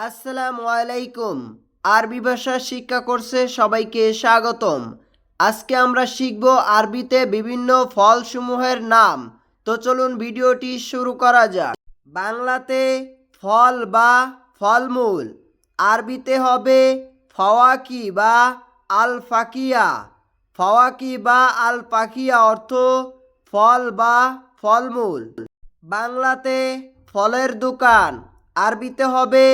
আসসালামু আলাইকুম। আরবি ভাষা শিক্ষা কোর্সে সবাইকে স্বাগতম। আজকে আমরা শিখব আরবিতে বিভিন্ন ফলসমূহের নাম। তো চলুন ভিডিওটি শুরু করা যাক। বাংলাতে ফল বা ফলমূল। আরবিতে হবে ফওয়াকি বা আল ফাকিয়া ফওয়াকি বা আল পাখিয়া অর্থ ফল বা ফলমূল। বাংলাতে ফলের দোকান। আরবিতে হবে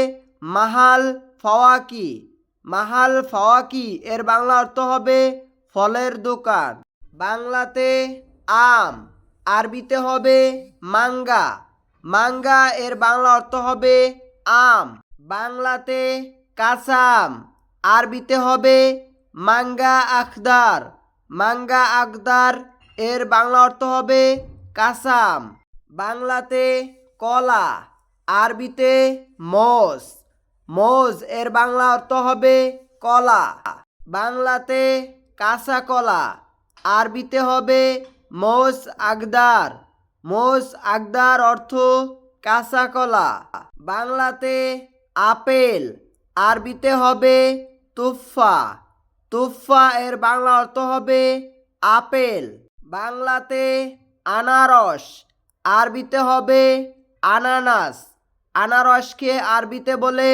মাহাল ফওয়াকি। মাহাল ফওয়াকি, এর বাংলা অর্থ হবে ফলের দোকান। বাংলাতে আম, আরবিতে হবে মাঙ্গা। মাঙ্গা, এর বাংলা অর্থ হবে আম। বাংলাতে কাসাম আরবিতে হবে মাঙ্গা আখদার মাঙ্গা আখদার এর বাংলা অর্থ হবে কাসাম বাংলাতে কলা, আরবিতে মোজ মোজ, এর বাংলা অর্থ হবে কলা। বাংলাতে কাঁচা কলা, আরবিতে হবে মোজ আগদার। মোজ আগদার অর্থ কাঁচা কলা। বাংলাতে আপেল, আরবিতে হবে তুফা তুফা এর বাংলা অর্থ হবে আপেল। বাংলাতে আনারস, আরবিতে হবে আনানাস। আনারসকে আরবিতে বলে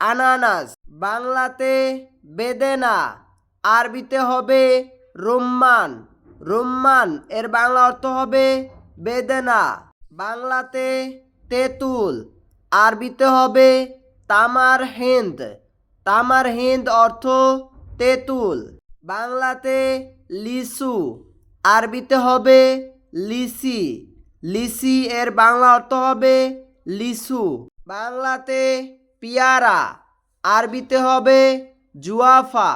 আনানাস, বাংলাতে বেদেনা, আরবিতে হবে রুম্মান। রুম্মান, এর বাংলা অর্থ হবে বেদেনা। বাংলাতে তেঁতুল, আরবিতে হবে তামার হিন্দ তামার হিন্দ অর্থ তেঁতুল। বাংলাতে লিসু আরবিতে হবে লিসি লিসি এর বাংলা অর্থ হবে লিচু বাংলাতে পিয়ারা, আরবিতে হবে জুয়াফা।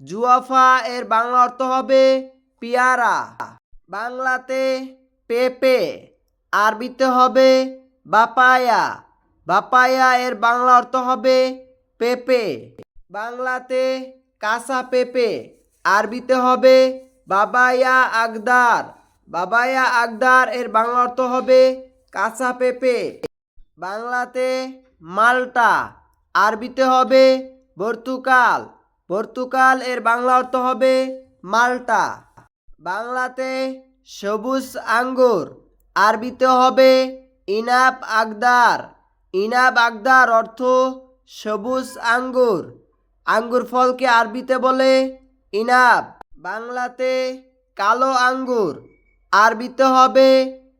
জুয়াফা এর বাংলা অর্থ হবে পিয়ারা। বাংলাতে পেঁপে, আরবিতে হবে বাপায়া। বাপায়া এর বাংলা অর্থ হবে পেঁপে। বাংলাতে কাঁচা পেঁপে, আরবিতে হবে বাবায়া আগদার বাবায়া আগদার এর বাংলা অর্থ হবে কাঁচা পেঁপে। বাংলাতে মাল্টা, আরবিতে হবে পর্তুকাল পর্তুকাল এর বাংলা অর্থ হবে মালটা। বাংলাতে সবুজ আঙ্গুর, আরবিতে হবে ইনাব আগদার ইনাব আগদার অর্থ সবুজ আঙ্গুর। আঙ্গুর ফলকে আরবিতে বলে ইনাব। বাংলাতে কালো আঙ্গুর, আরবিতে হবে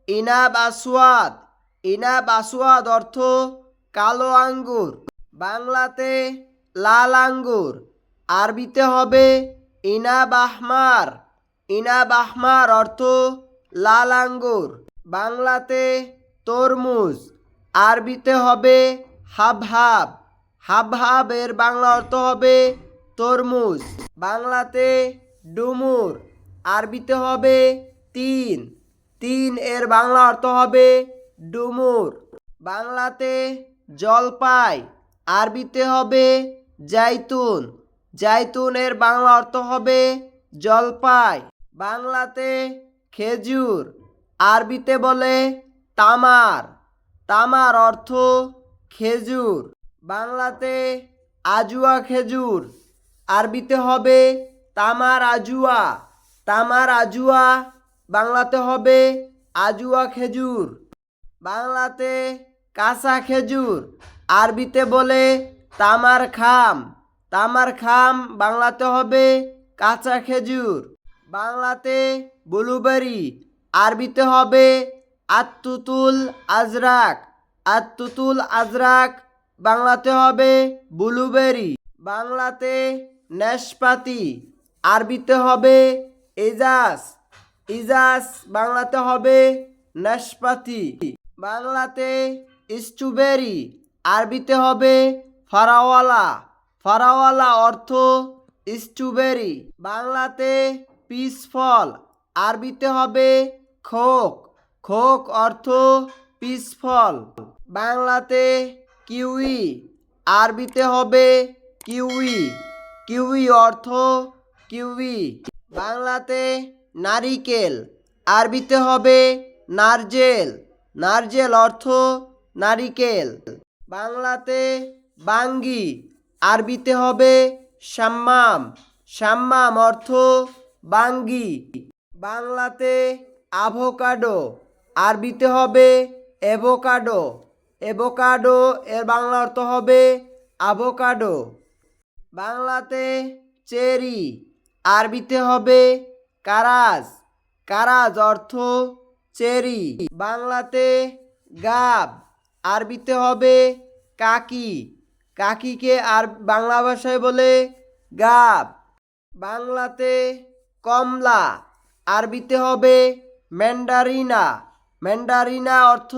ইনাব আসওয়াদ। ইনাব আসওয়াদ অর্থ কালো আঙ্গুর। বাংলাতে লাল আঙ্গুর। আরবিতে হবে ইনাব আহমার ইনাব আহমার অর্থ লাল আঙ্গুর। বাংলাতে তরমুজ। আরবিতে হবে হাবহাব। হাবহাব এর বাংলা অর্থ হবে তরমুজ। বাংলাতে ডুমুর। আরবিতে হবে তিন। তিন এর বাংলা অর্থ হবে ডুমুর। বাংলাতে জলপাই, আরবিতে হবে জাইতুন। জাইতুনের বাংলা অর্থ হবে জলপাই। বাংলাতে খেজুর, আরবিতে বলে তামার। তামার অর্থ খেজুর। বাংলাতে আজুয়া খেজুর, আরবিতে হবে তামার আজুয়া। তামার আজুয়া বাংলাতে হবে আজুয়া খেজুর। বাংলাতে কাঁচা খেজুর, আরবিতে বলে তামার খাম। তামার খাম বাংলাতে হবে কাঁচা খেজুর। বাংলাতে ব্লুবেরি, আরবিতে হবে আত্তুতুল আজরাক। আত্তুতুল আজরাক বাংলাতে হবে ব্লুবেরি। বাংলাতে নাশপাতি, আরবিতে হবে এজাজ। ইজাস বাংলাতে হবে নাশপাতি। বাংলাতে স্ট্রবেরি, আরবিতে হবে ফারাওয়ালা। ফারাওয়ালা অর্থ স্ট্রবেরি। বাংলাতে পিস ফল আরবিতে হবে খোক। খোক অর্থ পিস ফল বাংলাতে কিউই, আরবিতে হবে কিউই। কিউই অর্থ কিউই। বাংলাতে নারিকেল, আরবিতে হবে নারজেল। নারজেল অর্থ নারিকেল। বাংলাতে বাঙ্গি, আরবিতে হবে সাম্মাম। সাম্মাম অর্থ বাঙ্গি। বাংলাতে আভোকাডো আরবিতে হবে এভোকাডো এভোকাডো এর বাংলা অর্থ হবে আভোকাডো বাংলাতে চেরি, আরবিতে হবে কারাজ। কারাজ অর্থ চেরি। বাংলাতে গাব, আরবিতে হবে কাকি। কাকিকে আর বাংলা ভাষায় বলে গাব। বাংলাতে কমলা, আরবিতে হবে ম্যান্ডারিনা। ম্যান্ডারিনা অর্থ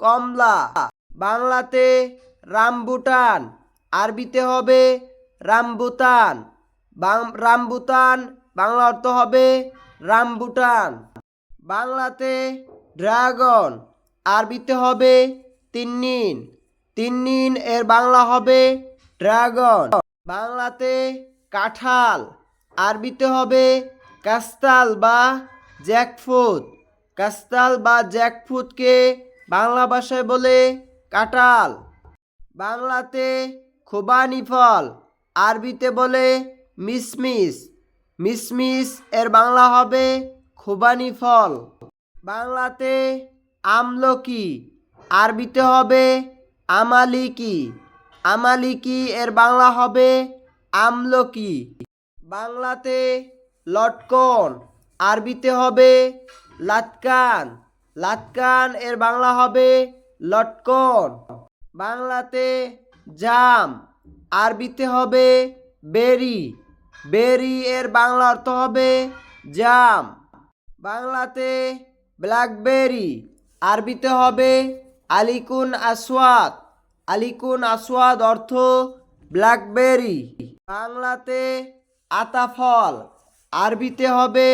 কমলা। বাংলাতে রামবুটান, আরবিতে হবে রামবুতান। রামবুতান, বাংলা অর্থ হবে রামবুটান। বাংলাতে ড্রাগন, আরবিতে হবে তিন্নিন। তিন্নিন এর বাংলা হবে ড্রাগন। বাংলাতে কাঁঠাল, আরবিতে হবে কাস্তাল বা জ্যাকফুট কাস্তাল বা জ্যাকফুটকে বাংলা ভাষায় বলে কাঁঠাল। বাংলাতে খোবানি ফল, আরবিতে বলে মিসমিস। মিসমিস এর বাংলা হবে খোবানি ফল। বাংলাতে আমলকি, আরবিতে হবে আমালিকি। আমালিকি এর বাংলা হবে আমলকি। বাংলাতে লটকন, আরবিতে হবে লাটকান লাটকান এর বাংলা হবে লটকন। বাংলাতে জাম, আরবিতে হবে বেরি। বেরি এর বাংলা অর্থ হবে জাম। বাংলাতে ব্ল্যাকবেরি, আরবিতে হবে আলিকুন আসওয়াদ। আলিকুন আসওয়াদ অর্থ ব্ল্যাকবেরি। বাংলাতে আতাফল, আরবিতে হবে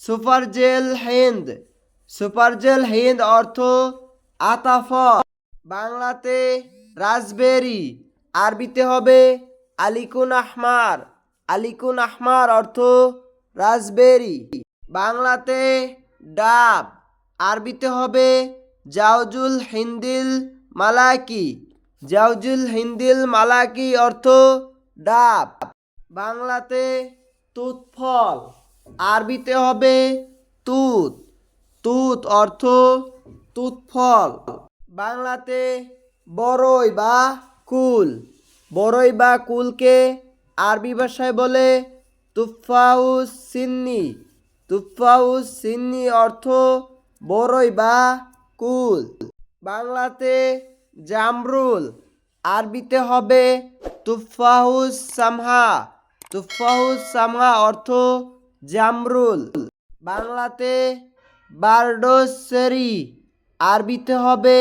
সুপারজেল হিন্দ। সুপারজেল হিন্দ অর্থ আতাফল। বাংলাতে রাজবেরি আরবিতে হবে আলিকুন আহমার। আলিকুন আহমার অর্থ রাজবেরি বাংলাতে ডাব, আরবিতে হবে জাউজুল হিন্দিল মালাকি। জাউজুল হিন্দিল মালাকি অর্থ ডাব। বাংলাতে তুতফল, আরবিতে হবে তুত। তুত অর্থ তুতফল। বাংলাতে বড়ই বা কুল। বড়ই বা কুলকে আরবি ভাষায় বলে তুফাউস সিন্নি। তুফাউস, সিন্নি অর্থ বরই বা কুল। বাংলাতে জামরুল, আরবিতে হবে তুফাহুস সামহা। তুফাহুস সামহা অর্থ জামরুল। বাংলাতে বারডোস সেরি আরবিতে হবে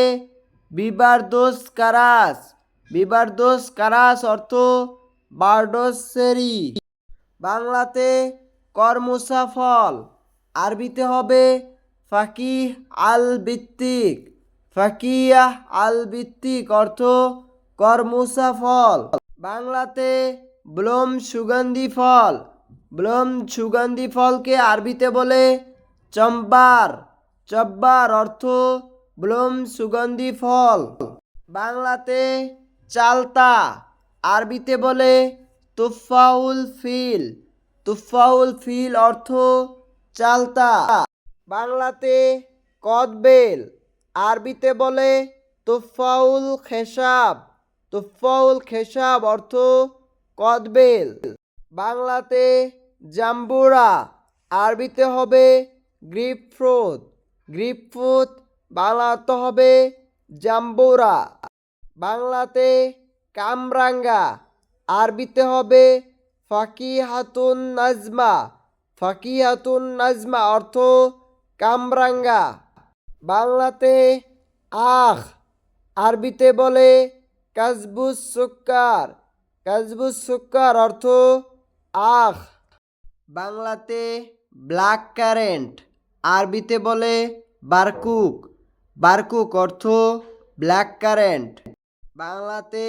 বিবারদোস কারাস। বিবারদোস কারাস অর্থ বারডোস সেরি বাংলাতে কর্মসা ফল। আরবিতে হবে ফাকিহ আল ভিত্তিক ফাকিয়াহ আল ভিত্তিক অর্থ কর্মসা ফল। বাংলাতে ব্লোম সুগন্ধি ফল। ব্লোম সুগন্ধি ফলকে আরবিতে বলে চম্বার। চব্বার অর্থ ব্লোম সুগন্ধি ফল। বাংলাতে চালতা। আরবিতে বলে তুফাউল ফিল। তুফাউল ফিল অর্থ চালতা। বাংলাতে কদবেল, আরবিতে বলে তুফাউল খেসাব। তুফাউল খেসাব অর্থ কদবেল। বাংলাতে জাম্বুরা, আরবিতে হবে গ্রিপফ্রুট। গ্রিপফ্রুট বাংলা অর্থ হবে জাম্বুরা। বাংলাতে কামরাঙ্গা, আরবিতে হবে ফাকিহাতুন নাজমা। ফাকিহাতুন নাজমা অর্থ কামরাঙ্গা। বাংলাতে আখ, আরবিতে বলে কাজবুস সুক্কার। কাজবুস সুক্কার অর্থ আখ। বাংলাতে ব্ল্যাক কারেন্ট, আরবিতে বলে বারকুক। বারকুক অর্থ ব্ল্যাক কারেন্ট। বাংলাতে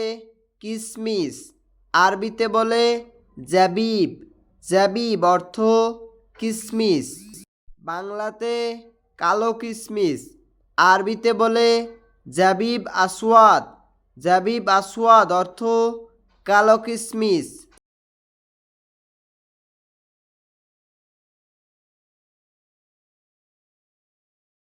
কিসমিস, আরবিতে বলে জাবিব জাবিব অর্থ কিসমিস। বাংলাতে কালো কিসমিস, আরবিতে বলে জাবিব আসওয়াদ। জাবিব আসওয়াদ অর্থ কালো কিশমিশ